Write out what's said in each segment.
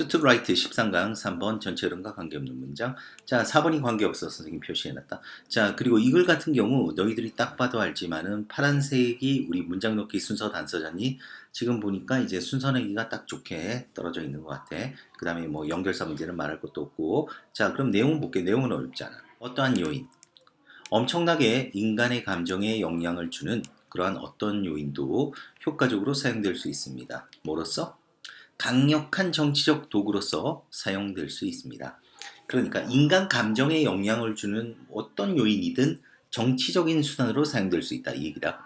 슈트라이트 13강 3번 전체 흐름과 관계없는 문장. 자, 4번이 관계없어 선생님 표시해놨다. 자, 그리고 이글 같은 경우 너희들이 딱 봐도 알지만은 파란색이 우리 문장 넣기 순서 단서잖니. 지금 보니까 이제 순서 내기가 딱 좋게 떨어져 있는 것 같아. 그 다음에 뭐 연결사 문제는 말할 것도 없고. 자, 그럼 내용 볼게. 내용은 어렵잖아. 어떠한 요인? 엄청나게 인간의 감정에 영향을 주는 그러한 어떤 요인도 효과적으로 사용될 수 있습니다. 뭐로써? 강력한 정치적 도구로서 사용될 수 있습니다. 그러니까 인간 감정에 영향을 주는 어떤 요인이든 정치적인 수단으로 사용될 수 있다 이 얘기다.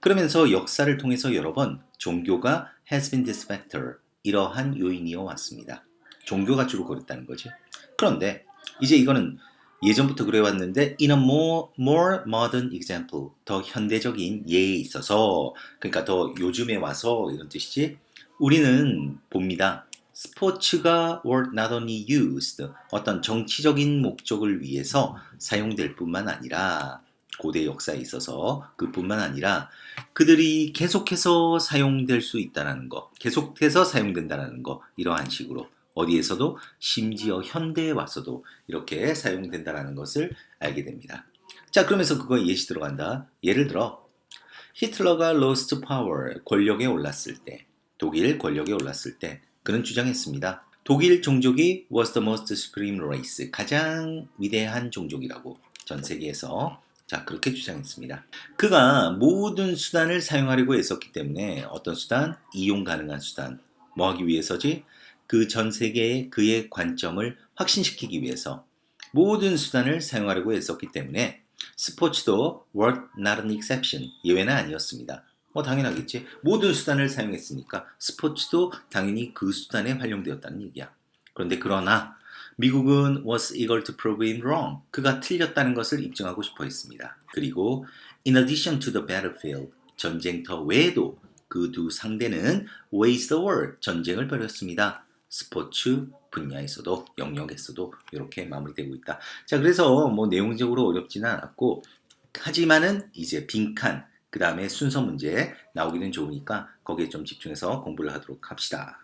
그러면서 역사를 통해서 여러 번 종교가 has been this factor 이러한 요인이어 왔습니다. 종교가 주로 그랬다는 거지. 그런데 이제 이거는 예전부터 그래왔는데 in a more, more modern example 더 현대적인 예에 있어서 그러니까 더 요즘에 와서 이런 뜻이지 우리는 봅니다. 스포츠가 were not only used 어떤 정치적인 목적을 위해서 사용될 뿐만 아니라 고대 역사에 있어서 그뿐만 아니라 그들이 계속해서 사용될 수 있다는 거, 계속해서 사용된다는 거 이러한 식으로 어디에서도 심지어 현대에 와서도 이렇게 사용된다는 것을 알게 됩니다. 자 그러면서 그거 예시 들어간다. 예를 들어 히틀러가 lost power 권력에 올랐을 때 독일 권력에 올랐을 때 그는 주장했습니다. 독일 종족이 was the most supreme race 가장 위대한 종족이라고 전 세계에서 자 그렇게 주장했습니다. 그가 모든 수단을 사용하려고 했었기 때문에 어떤 수단 이용 가능한 수단 뭐 하기 위해서지 그 전 세계의 그의 관점을 확신시키기 위해서 모든 수단을 사용하려고 했었기 때문에 스포츠도 were not an exception 예외는 아니었습니다. 뭐 당연하겠지. 모든 수단을 사용했으니까 스포츠도 당연히 그 수단에 활용되었다는 얘기야. 그런데 그러나 미국은 was eager to prove him wrong. 그가 틀렸다는 것을 입증하고 싶어 했습니다. 그리고 in addition to the battlefield 전쟁터 외에도 그 두 상대는 waged the war 전쟁을 벌였습니다. 스포츠 분야에서도 영역에서도 이렇게 마무리되고 있다. 자 그래서 뭐 내용적으로 어렵지는 않았고 하지만은 이제 빈칸 그 다음에 순서 문제 나오기는 좋으니까 거기에 좀 집중해서 공부를 하도록 합시다.